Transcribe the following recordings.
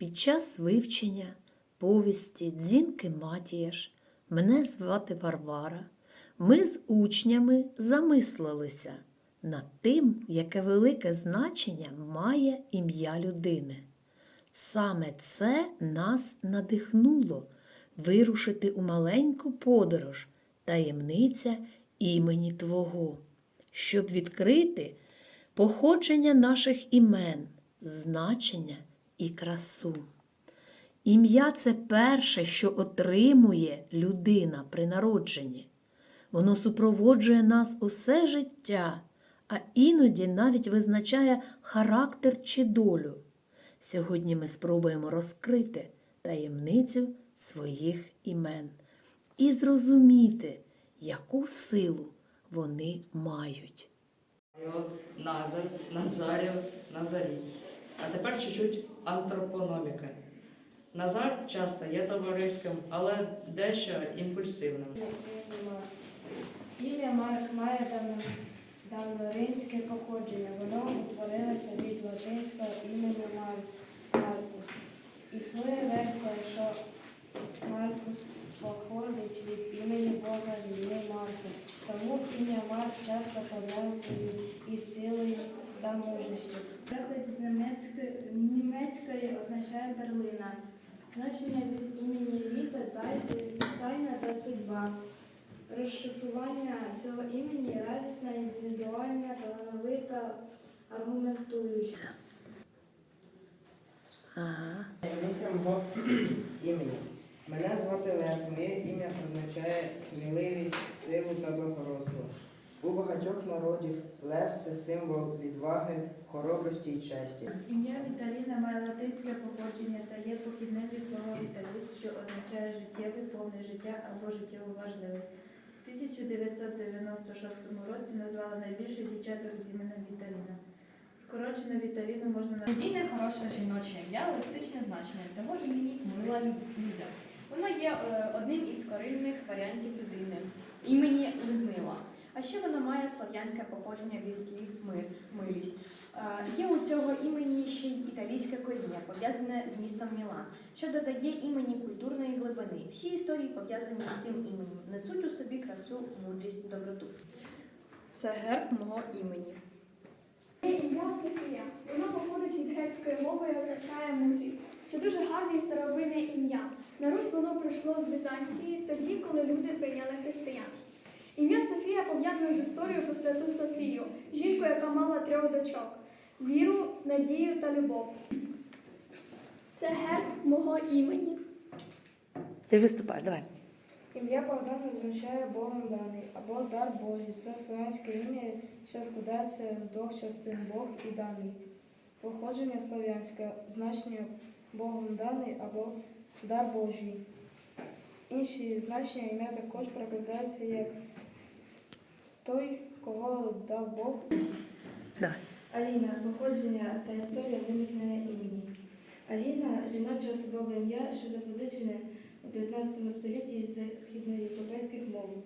Під час вивчення повісті Дзінки Матієш мене звати Варвара. Ми з учнями замислилися над тим, яке велике значення має ім'я людини. Саме це нас надихнуло вирушити у маленьку подорож таємниця імені Твого, щоб відкрити походження наших імен, значення і красу. Ім'я це перше, що отримує людина при народженні. Воно супроводжує нас усе життя, а іноді навіть визначає характер чи долю. Сьогодні ми спробуємо розкрити таємницю своїх імен і зрозуміти, яку силу вони мають. Назар, Назарів, Назарій. А тепер чуть-чуть антропономіки. Назар часто є товариським, але дещо імпульсивним. Марк має давно, давноримське походження. Воно утворилося від латинського імені Мар- Маркус. Існує версія, що Маркус походить від імені Бога війни Марса. Тому ім'я Марк часто пов'язує із силою та мужністю. Переклад з німецької, німецької означає перлина. Значення від імені тай- тайна та судьба. Розшифрування цього імені радісна, індивідуальна, талановита, аргументуюча. Ага. Мого імені. Мене звати Лев, моє ім'я означає сміливість, силу та благородство. У багатьох народів лев це символ відваги, хоробрості і честі. Ім'я Віталіна має латинське походження та є похідним від слова віталіс, що означає життєвий, повний життя або життєво важливий. В 1996 році назвали найбільше дівчаток з іменем Віталіна. Скорочено Віталіну можна назвати. Надійне хороше жіноче ім'я, лексичне значення цього імені мила Людя. Воно є е, одним із корінних варіантів людини імені Людмила. А ще воно має слав'янське походження від слів мир, милість. Е, Є у цього імені ще й італійське коріння, пов'язане з містом Мілан, що додає імені культурної глибини. Всі історії, пов'язані з цим іменем, несуть у собі красу, мудрість, доброту. Це герб мого імені. Моє ім'я Софія. Воно походить від грецької мови і означає мудрість. Це дуже гарне і старовинне ім'я. На Русь воно прийшло з Візантії, тоді, коли люди прийняли християнство. З історією про святу Софію, жінку, яка мала трьох дочок віру, надію та любов. Це герб мого імені. Ти виступаєш, давай. Ім'я Богдан означає Богом даний або дар Божий. Це слов'янське ім'я, що складається з двох частин Бог і даний. Походження слов'янське, значення Богом даний або дар Божий. Інші значення ім'я також перекладаються як той, кого дав Бог. Давай. Аліна походження та історія виникнення імені. Аліна жіноче особове ім'я, що запозичене у 19 столітті з східноєвропейських мов.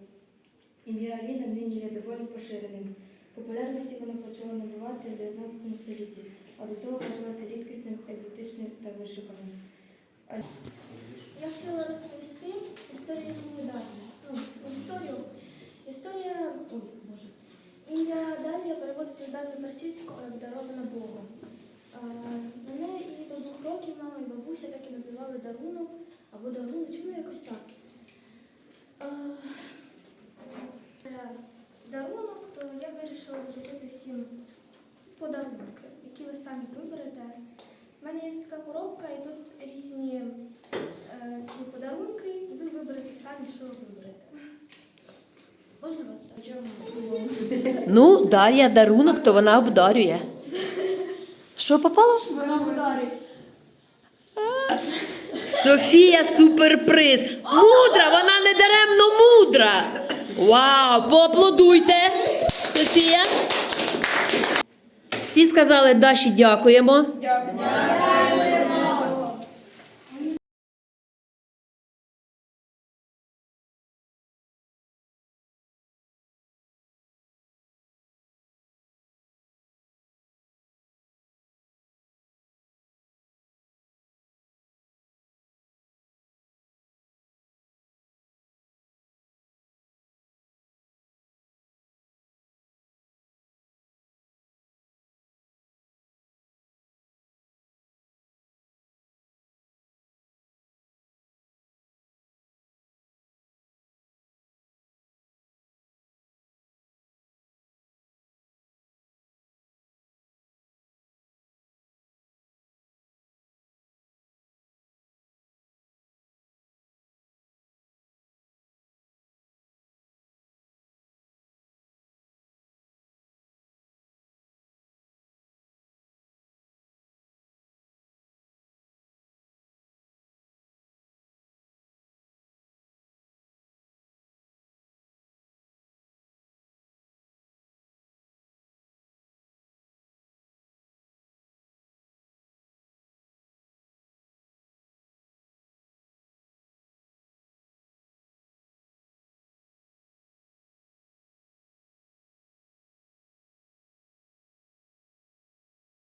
Ім'я Аліна нині є доволі поширеним. Популярності воно почало набувати в 19 столітті, а до того вважалося рідкісним, екзотичним та вишуканим. Я хотіла розповісти історію Давня. Ну, історію. Історія. Ой, Боже. Ім'я Дар'я як дарована Богом. Мене і до двох років мама і бабуся так і називали дарунок або даруночок, ну якось так. Е, Дарунок, то я вирішила зробити всім подарунки, які ви самі виберете. У мене є така коробка, і тут різні е, ці подарунки, і ви виберете самі, що ви. Можна вас? Ну, Дар'я дарунок, то вона обдарює. Що попало? Вона подарить. Софія суперприз. Мудра, вона не даремно мудра. Вау, поаплодуйте, Софія. Всі сказали Даші дякуємо. Дякуємо.